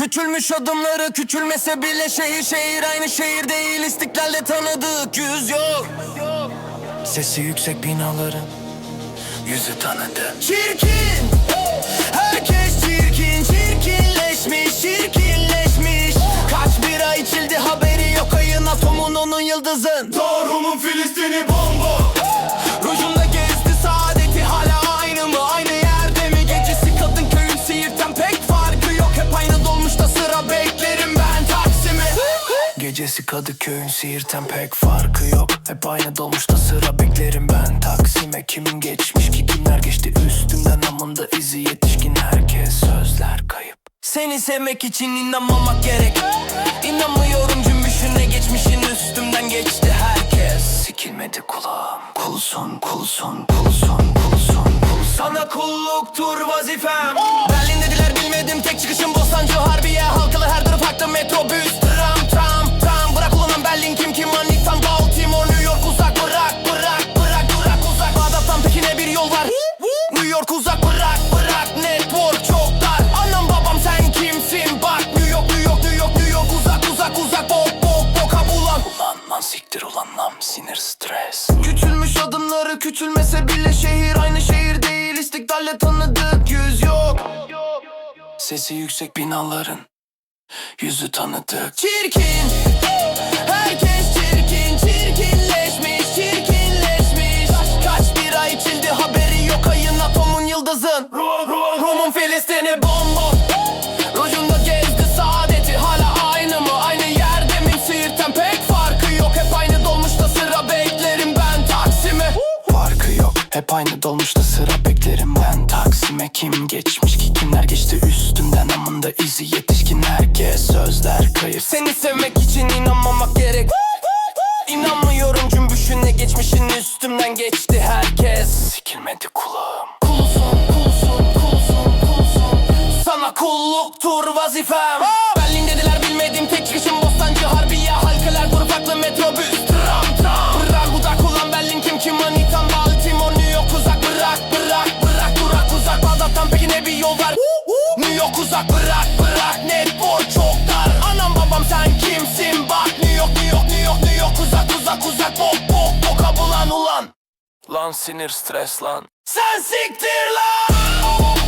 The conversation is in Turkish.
Küçülmüş adımları küçülmese bile şehir şehir aynı şehir değil. İstiklalde tanıdık yüz yok. Sesi yüksek binaların yüzü tanıdı. Çirkin. Herkes çirkin. Çirkinleşmiş çirkinleşmiş. Kaç bira içildi haberi yok. Ayın atomun onun yıldızın. Doğrumun Filistin'i bomba Gecesi Kadıköy'ün Siirt'ten pek farkı yok. Hep aynı dolmuşta sıra beklerim ben. Taksim'e kimin geçmiş ki kimler geçti? Üstümden Amında izi yetişkin herkes. Sözler kayıp. Seni sevmek için inanmamak gerek. İnanmıyorum cümbüşüne geçmişin üstümden geçti herkes. Sikilmedi kulağım. Kulsun kulsun kulsun kulsun kul Sana kulluktur vazifem. Berlin dediler bilmedim New York uzak bırak bırak network çok dar. Anam babam sen kimsin? Bak New York New York New York New York uzak uzak uzak bok bok boka bulan Ulan. Lan siktir ulan lan sinir stres. Küçülmüş adımları küçülmese bile şehir aynı şehir değil. İstiklalle tanıdık yüz yok. Sesi yüksek binaların yüzü tanıdık. Çirkin hep aynı dolmuşta sıra beklerim ben. Taksim'e kim geçmiş ki? Kimler geçti üstümden Amında izi yetişkin herkes. Sözler kayıp. Seni sevmek için inanmamak gerek. İnanmıyorum cümbüşüne geçmişin üstümden geçti herkes. Sikilmedi kulağım. Kulusun kulusun kulusun kulusun Sana kulluktur vazifem. Berlin dediler bilmediğim tek çıkışım Bostancı Harbiye. Halkalar grup aklı metrobüs Pekin'e bir yol var. New York uzak bırak bırak. Network çok dar. Anam babam sen kimsin? Bak New York New York New York New York. Uzak uzak uzak. Bok bok boka bulan ulan. Lan sinir stres lan. Sen siktir lan